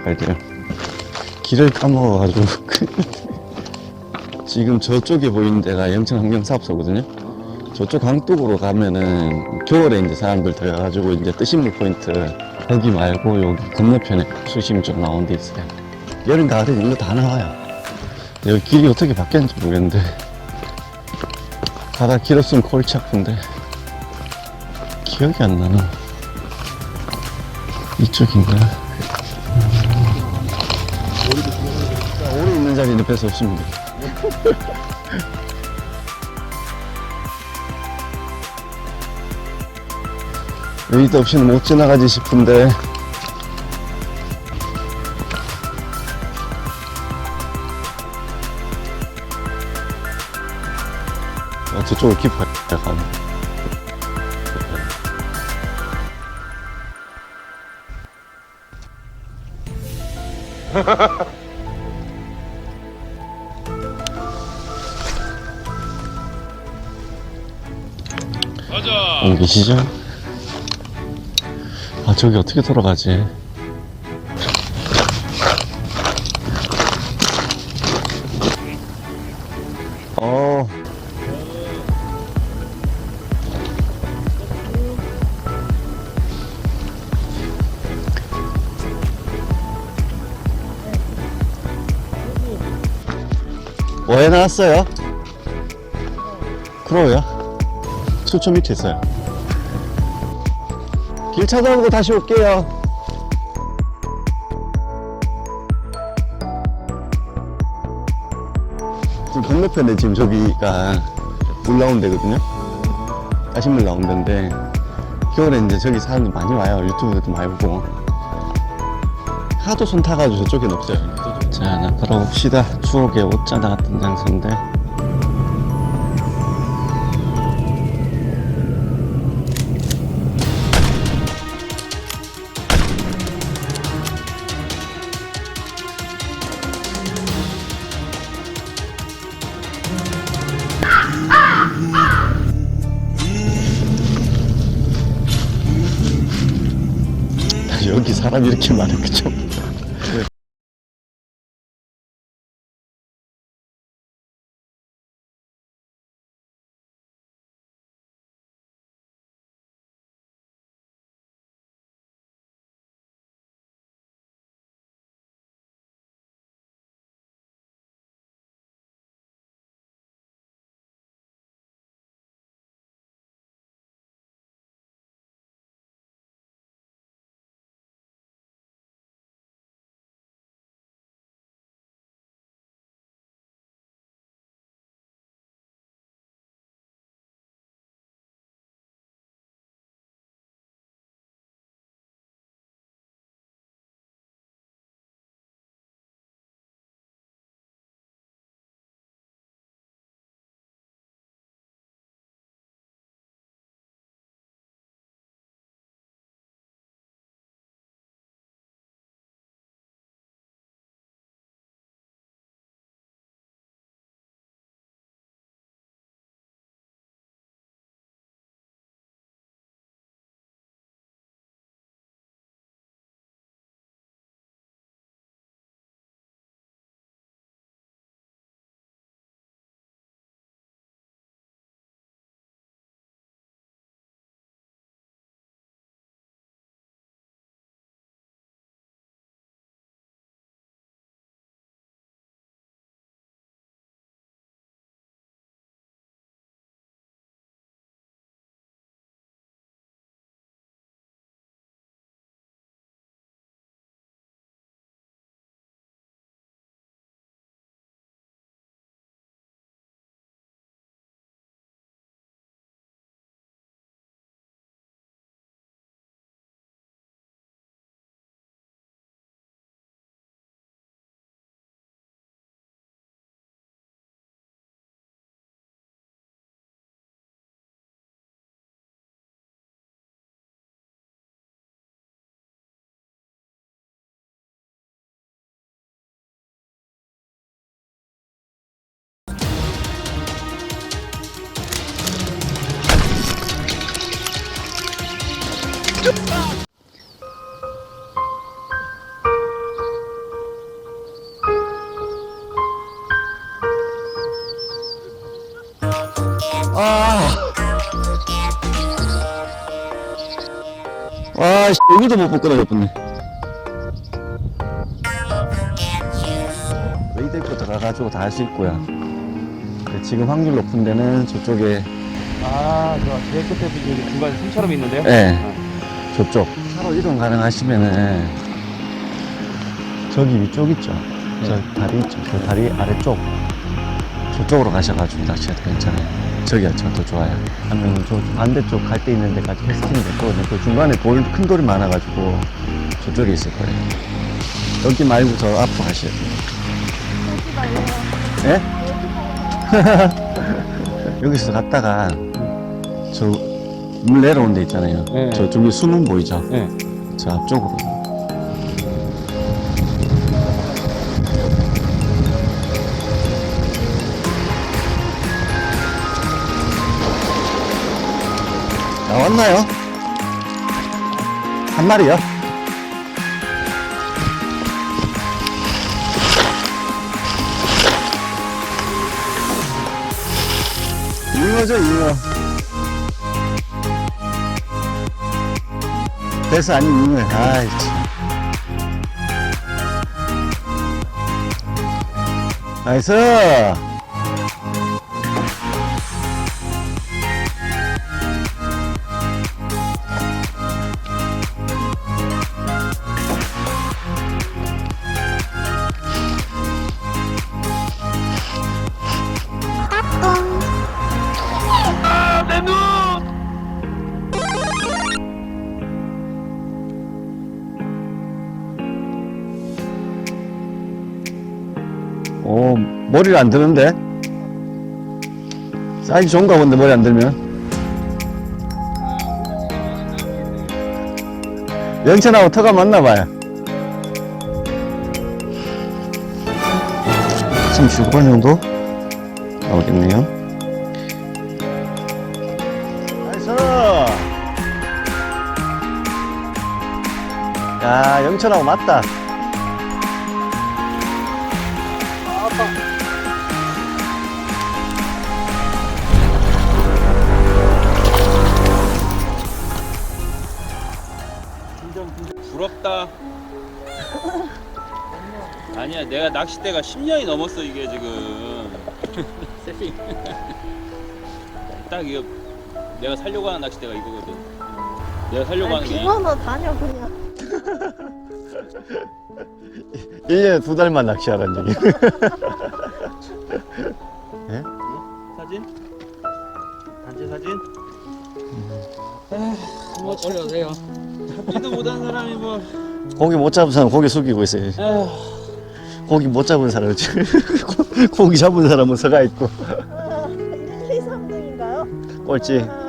들어갈 때요. 길을 까먹어가지고. 지금 저쪽에 보이는 데가 영천환경사업소거든요. 저쪽 강둑으로 가면은 겨울에 이제 사람들 들어가가지고 이제 뜨신물 포인트 거기 말고 여기 건너편에 수심이 좀 나온 데 있어요. 여름 가을에 이거 다 나와요. 여기 길이 어떻게 바뀌었는지 모르겠는데 바다 길었으면 골치 아픈데 기억이 안 나나. 이쪽인가? 자, 오리 있는 자리는 뺏어 없습니다. 여의도 없이는 못 지나가지 싶은데 아, 저쪽으로 깊어요 가면 가자. 안 계시죠? 아 저기 어떻게 돌아가지? 어. 뭐해 나왔어요? 크로우야? 수초 밑에 있어요. 길 찾아보고 다시 올게요. 지금 건너편에 지금 저기가 물 나온 데거든요. 가신물 나온 데인데 겨울에 이제 저기 사람들 많이 와요. 유튜브에도 많이 보고. 하도 손 타가지고 저쪽엔 없어요. 자, 나 걸어봅시다. 추억의 옷자 나갔던 장소인데. 여기 사람 이렇게 많은 그죠? 아. 와, 씨, 얼굴도 못볼 거다, 예쁘네. 웨이데크 들어가가지고 다 할 수 있고요. 근데 지금 확률 높은 데는 저쪽에, 아, 저 제일 끝에 여기 중간에 섬처럼 있는데요? 예, 저쪽. 차로 이동 가능하시면은, 저기 위쪽 있죠? 저 다리 있죠? 저 다리 아래쪽. 저쪽으로 가셔가지고 낚시가 더 괜찮아요. 저기가 저더 좋아요. 아니면 저 반대쪽 갈데 있는 데까지 캐스팅이 됐거든요. 그 중간에 돌, 큰 돌이 많아가지고 저쪽에 있을 거예요. 여기 말고 저 앞으로 가셔야 돼요. 예? 여기서 갔다가 저 물 내려온 데 있잖아요. 네. 저쪽에 수문 보이죠? 네. 저 앞쪽으로. 나왔나요? 한 마리요? 잉어죠, 잉어. 배스 아닌 잉어. 아이, 참. 나이스! 오, 머리를 안 드는데? 사이즈 좋은가 본데, 머리 안 들면. 연천하고 터가 맞나봐요. 36번 정도? 나오겠네요. 나이스! 야, 영천하고 맞다. 내가 낚싯대가 10년이 넘었어, 이게 지금. 세핑. 딱 이거, 내가 살려고 하는 낚싯대가 이거거든. 내가 살려고 하는 게. 이- 빙어너 다녀 그냥 1년에 두 달만 낚시하란 얘기. 사진? 단체 사진? 뭐 올려주세요. 잡지도 못한 사람이 뭐. 고기 못 잡은 사람 고기 숙이고 있어요. 에휴. 고기 못 잡은 사람 지금 고기 잡은 사람은 서가 있고 1, 2, 3등인가요? 꼴찌. 아,